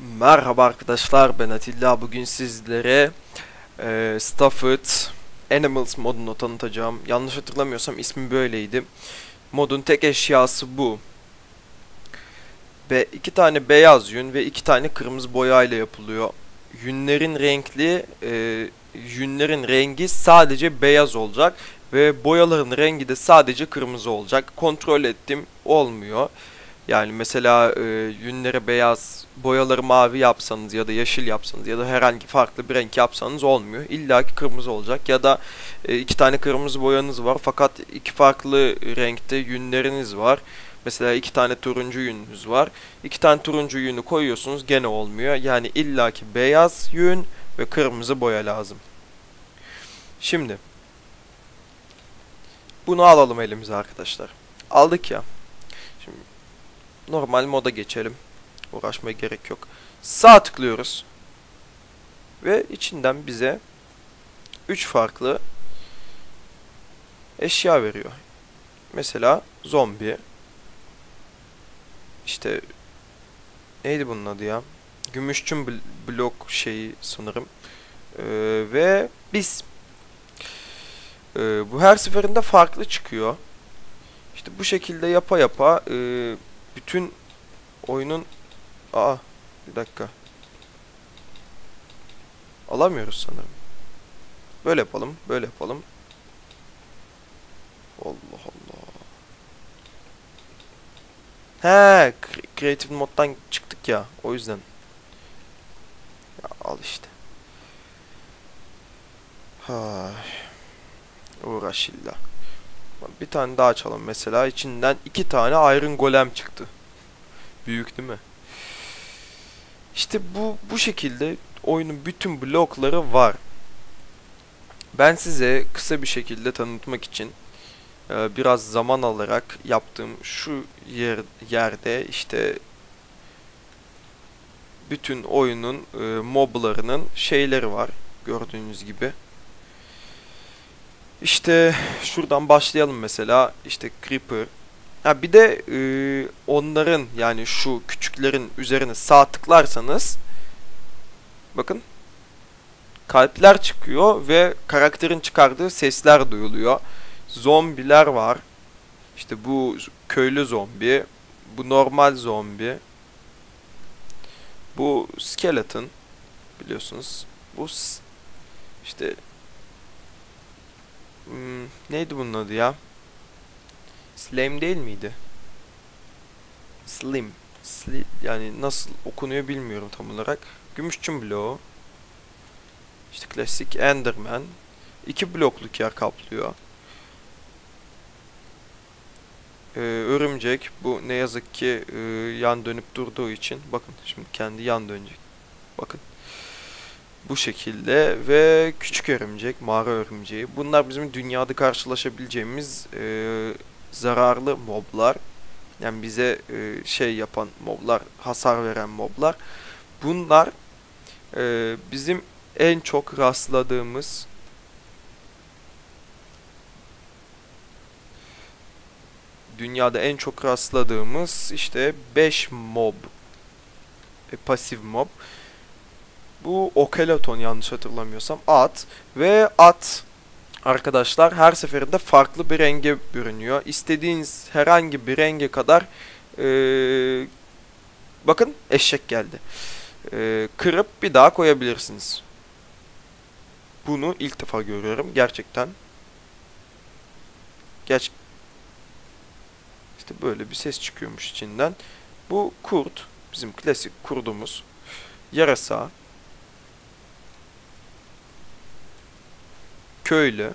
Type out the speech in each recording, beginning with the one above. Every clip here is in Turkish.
Merhaba arkadaşlar ben Atilla. Bugün sizlere e, Stafford Animals modunu tanıtacağım. Yanlış hatırlamıyorsam ismi böyleydi. Modun tek eşyası bu. Ve iki tane beyaz yün ve iki tane kırmızı boya ile yapılıyor. Yünlerin renkli e, yünlerin rengi sadece beyaz olacak ve boyaların rengi de sadece kırmızı olacak. Kontrol ettim olmuyor yani mesela e, yünlere beyaz, boyaları mavi yapsanız ya da yeşil yapsanız ya da herhangi farklı bir renk yapsanız olmuyor. İlla ki kırmızı olacak ya da e, iki tane kırmızı boyanız var fakat iki farklı renkte yünleriniz var. Mesela iki tane turuncu yününüz var. İki tane turuncu yünü koyuyorsunuz gene olmuyor. Yani illaki beyaz yün ve kırmızı boya lazım. Şimdi bunu alalım elimize arkadaşlar. Aldık ya. Normal moda geçelim. Uğraşmaya gerek yok. Sağ tıklıyoruz. Ve içinden bize 3 farklı eşya veriyor. Mesela zombi. İşte neydi bunun adı ya? Gümüşçün bl blok şeyi sanırım. Ee, ve biz ee, bu her seferinde farklı çıkıyor. İşte bu şekilde yapa yapa e, bütün oyunun aa bir dakika alamıyoruz sanırım. Böyle yapalım, böyle yapalım. Allah Allah. He, Creative moddan çıktık ya, o yüzden. Ya al işte. Hay. Uğraş illa. Bir tane daha açalım mesela. içinden iki tane Iron Golem çıktı. Büyük değil mi? İşte bu bu şekilde oyunun bütün blokları var. Ben size kısa bir şekilde tanıtmak için e, biraz zaman alarak yaptığım şu yer, yerde işte bütün oyunun e, moblarının şeyleri var. Gördüğünüz gibi. İşte şuradan başlayalım mesela. İşte Creeper. Ha bir de e, onların yani şu küçüklerin üzerine sağ tıklarsanız bakın kalpler çıkıyor ve karakterin çıkardığı sesler duyuluyor. Zombiler var. İşte bu köylü zombi, bu normal zombi. Bu skeleton biliyorsunuz. Bu işte Hmm, neydi bunun adı ya? Slim değil miydi? Slim. Sli yani nasıl okunuyor bilmiyorum tam olarak. Gümüşçün bloğu. İşte klasik Enderman. İki blokluk yer kaplıyor. Ee, örümcek. Bu ne yazık ki e, yan dönüp durduğu için. Bakın şimdi kendi yan dönecek. Bakın. Bu şekilde ve küçük örümcek, mağara örümceği. Bunlar bizim dünyada karşılaşabileceğimiz e, zararlı moblar. Yani bize e, şey yapan moblar, hasar veren moblar. Bunlar e, bizim en çok rastladığımız dünyada en çok rastladığımız işte 5 mob e, pasif mob. Bu Okelaton yanlış hatırlamıyorsam at ve at arkadaşlar her seferinde farklı bir renge bürünüyor. İstediğiniz herhangi bir renge kadar ee, bakın eşek geldi. E, kırıp bir daha koyabilirsiniz. Bunu ilk defa görüyorum gerçekten. Geç işte böyle bir ses çıkıyormuş içinden. Bu kurt bizim klasik kurdumuz. Yarasa köylü.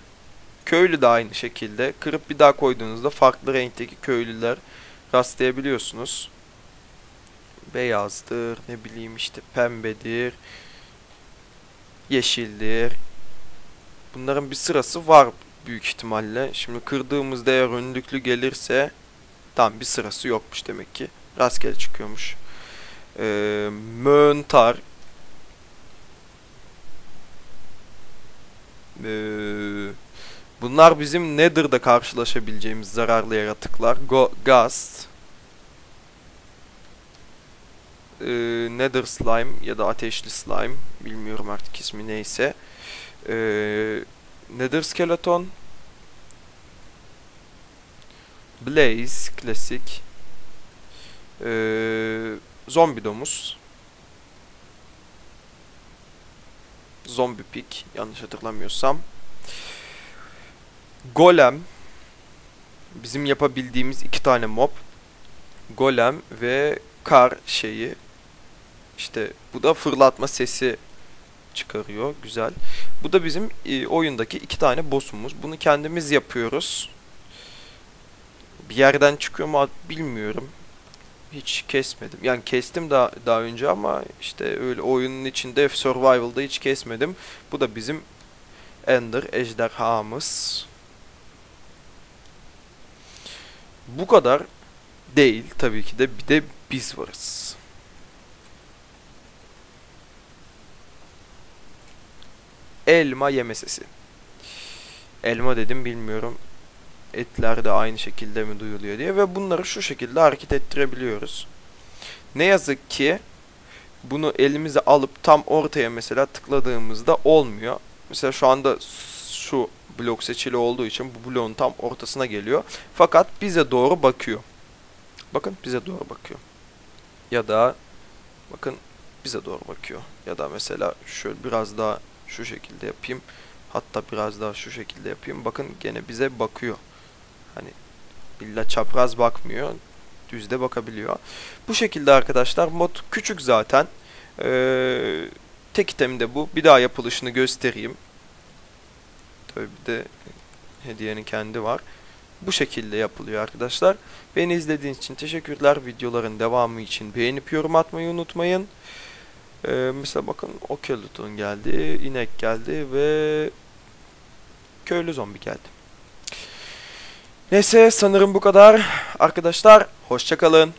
Köylü de aynı şekilde. Kırıp bir daha koyduğunuzda farklı renkteki köylüler rastlayabiliyorsunuz. Beyazdır, ne bileyim işte pembedir, yeşildir. Bunların bir sırası var büyük ihtimalle. Şimdi kırdığımızda eğer önlüklü gelirse tam bir sırası yokmuş demek ki. Rastgele çıkıyormuş. Ee, möntar bunlar bizim Nether'da karşılaşabileceğimiz zararlı yaratıklar. Go Ghost. e, Nether Slime ya da Ateşli Slime bilmiyorum artık ismi neyse. E, Nether Skeleton. Blaze klasik. E, zombi domuz. Zombi pig yanlış hatırlamıyorsam. Golem. Bizim yapabildiğimiz iki tane mob. Golem ve kar şeyi. İşte bu da fırlatma sesi çıkarıyor. Güzel. Bu da bizim e, oyundaki iki tane boss'umuz. Bunu kendimiz yapıyoruz. Bir yerden çıkıyor mu bilmiyorum. Hiç kesmedim. Yani kestim daha, daha önce ama işte öyle oyunun içinde Survival'da hiç kesmedim. Bu da bizim Ender ejderhamız. Bu kadar değil tabii ki de bir de biz varız. Elma yeme. Elma dedim bilmiyorum. Etler de aynı şekilde mi duyuluyor diye ve bunları şu şekilde hareket ettirebiliyoruz. Ne yazık ki bunu elimize alıp tam ortaya mesela tıkladığımızda olmuyor. Mesela şu anda şu blok seçili olduğu için bu bloğun tam ortasına geliyor. Fakat bize doğru bakıyor. Bakın bize doğru bakıyor. Ya da bakın bize doğru bakıyor. Ya da mesela şöyle biraz daha şu şekilde yapayım. Hatta biraz daha şu şekilde yapayım. Bakın gene bize bakıyor. Hani illa çapraz bakmıyor. Düzde bakabiliyor. Bu şekilde arkadaşlar mod küçük zaten. Ee, tek itemde bu. Bir daha yapılışını göstereyim. Tabii bir de hediyenin kendi var. Bu şekilde yapılıyor arkadaşlar. Beni izlediğiniz için teşekkürler. Videoların devamı için beğenip yorum atmayı unutmayın. Ee, mesela bakın Okeleton geldi, inek geldi ve köylü zombi geldi. Neyse sanırım bu kadar. Arkadaşlar hoşçakalın.